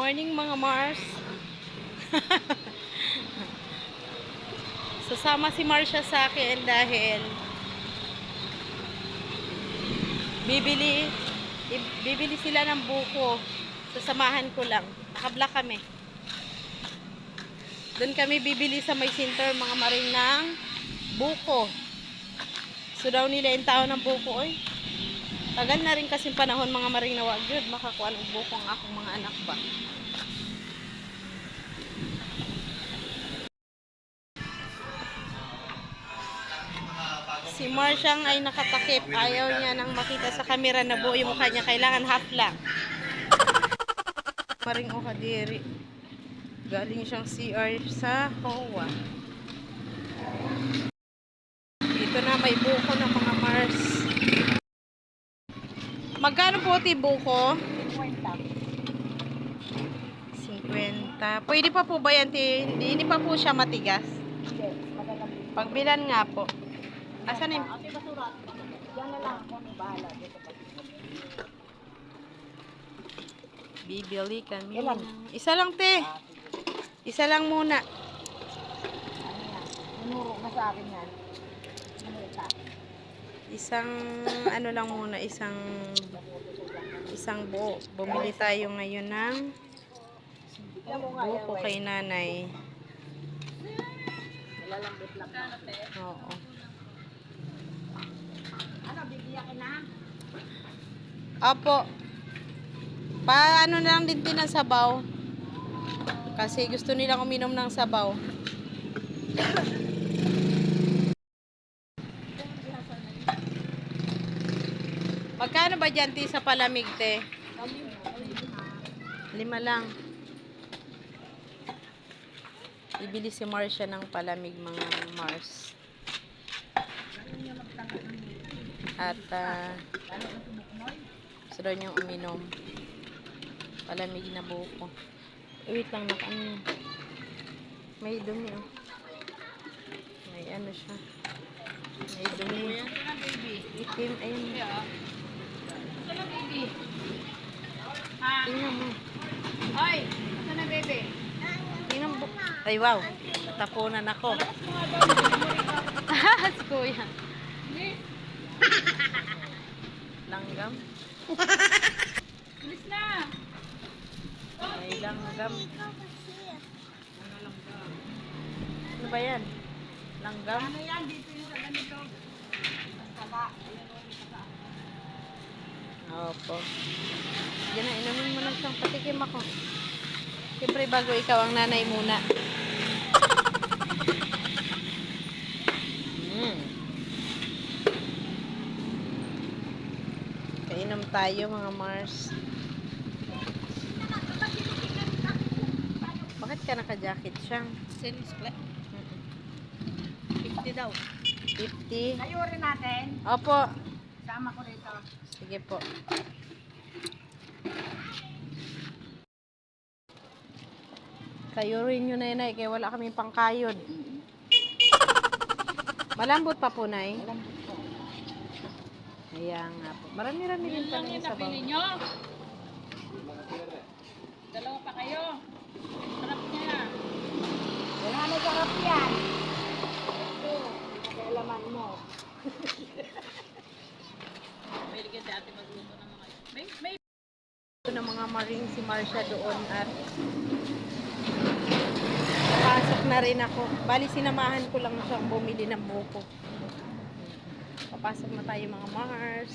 Morning mga Mars. Sasama si Marsha sa akin dahil bibili bibili sila ng buko. Sasamahan ko lang. Nakablock kami. Doon kami bibili sa may center mga maring ng buko. So daw nila yung tao ng buko oy. Tagal na rin kasi panahon mga maring na wag yun. Makakuha ng buko ang akong mga anak ba. Si Marshang ay nakatakip. Ayaw niya nang makita sa camera na buo yung mukha niya. Kailangan half lang. Maring o kadiri. Galing siyang CR sa HOA. Dito na may buko ng mga Mars. Magkano po ti buko? 50. Pwede pa po ba yan? Ti? Hindi, hindi pa po siya matigas. Pagbilan nga po. Asan yung... Bibili kami. ng- Isa lang, te. Isa lang muna. Nunuro na sa akin yan. Isang, ano lang muna, isang, isang buo. Bumili tayo ngayon ng buko kay nanay. Malalambot lang. Oo. Ano, bibigyan ka na? Apo. Paano na lang din din ng sabaw. Kasi gusto nilang uminom ng sabaw. Magkano ba dyan, ti, sa palamig, te? Lima lang. Ibili si Marcia ng palamig, mga Mars. At, ah, gusto daw niyang uminom. Palamig na buko. Wait lang, naka ano. May dumi, oh. May ano siya. May dumi. Itim, ayun. Tingnan mo. Ay, ito na, bebe. Tingnan mo. Ay, wow. Tapunan ako. si kuya. Langgam. Bilis na. May langgam. Ano ba yan? Langgam? Ano yan, dito yung sa ganito. Ang taba. Opo. Yan na, inumin mo na siyang patikim ako. Siyempre, bago ikaw ang nanay muna. Mm. Kainom tayo, mga Mars. Bakit ka naka-jacket siyang? Mm-mm. 50 daw. 50. Tayo rin natin. Opo. Sama ko dito. Sige po. Kayurin nyo na yun, Nay, kaya wala kami pangkayod. Malambot pa po, Nay. Alam ko po. Ayan nga po. Marami-rami din pala yung sabaw. nyo. Dalawa pa kayo. Sarap niya. Wala na sarap yan. Ito, pakialaman mo. May ligyan si ate magluto ng mga... May, may Ito ng mga maring si Marcia doon at papasok na rin ako. Bali, sinamahan ko lang siyang bumili ng buko. Papasok na tayo mga Mars.